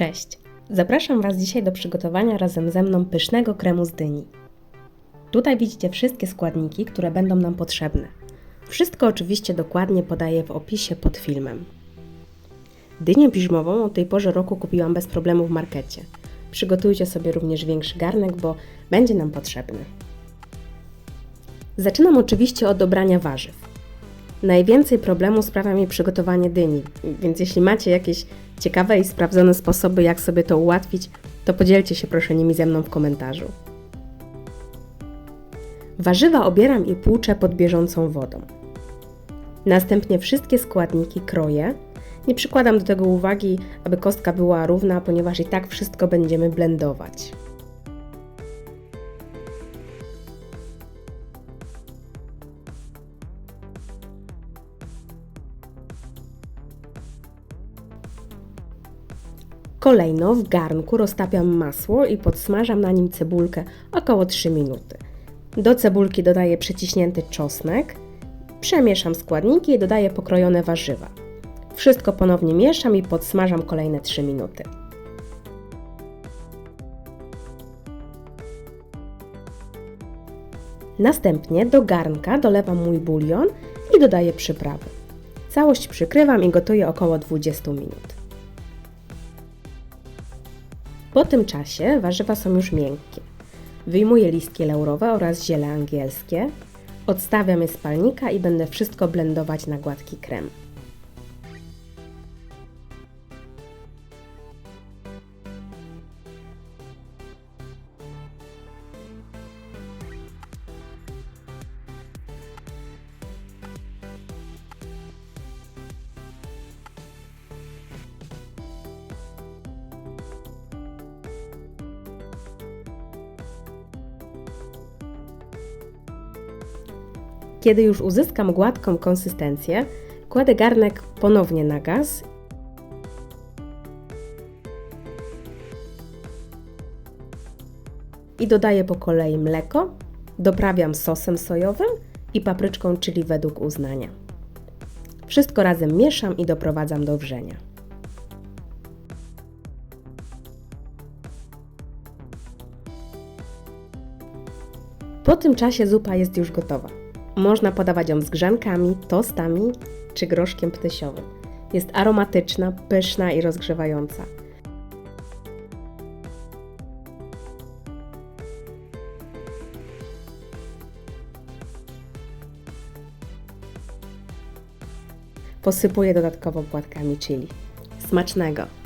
Cześć! Zapraszam Was dzisiaj do przygotowania razem ze mną pysznego kremu z dyni. Tutaj widzicie wszystkie składniki, które będą nam potrzebne. Wszystko oczywiście dokładnie podaję w opisie pod filmem. Dynię piżmową o tej porze roku kupiłam bez problemu w markecie. Przygotujcie sobie również większy garnek, bo będzie nam potrzebny. Zaczynam oczywiście od dobrania warzyw. Najwięcej problemu sprawia mi przygotowanie dyni, więc jeśli macie jakieś ciekawe i sprawdzone sposoby, jak sobie to ułatwić, to podzielcie się proszę nimi ze mną w komentarzu. Warzywa obieram i płuczę pod bieżącą wodą. Następnie wszystkie składniki kroję. Nie przykładam do tego uwagi, aby kostka była równa, ponieważ i tak wszystko będziemy blendować. Kolejno w garnku roztapiam masło i podsmażam na nim cebulkę około 3 minuty. Do cebulki dodaję przeciśnięty czosnek, przemieszam składniki i dodaję pokrojone warzywa. Wszystko ponownie mieszam i podsmażam kolejne 3 minuty. Następnie do garnka dolewam mój bulion i dodaję przyprawy. Całość przykrywam i gotuję około 20 minut. Po tym czasie warzywa są już miękkie. Wyjmuję listki laurowe oraz ziele angielskie, odstawiam je z palnika i będę wszystko blendować na gładki krem. Kiedy już uzyskam gładką konsystencję, kładę garnek ponownie na gaz i dodaję po kolei mleko, doprawiam sosem sojowym i papryczką, czyli według uznania. Wszystko razem mieszam i doprowadzam do wrzenia. Po tym czasie zupa jest już gotowa. Można podawać ją z grzankami, tostami czy groszkiem ptysiowym. Jest aromatyczna, pyszna i rozgrzewająca. Posypuję dodatkowo płatkami chili. Smacznego!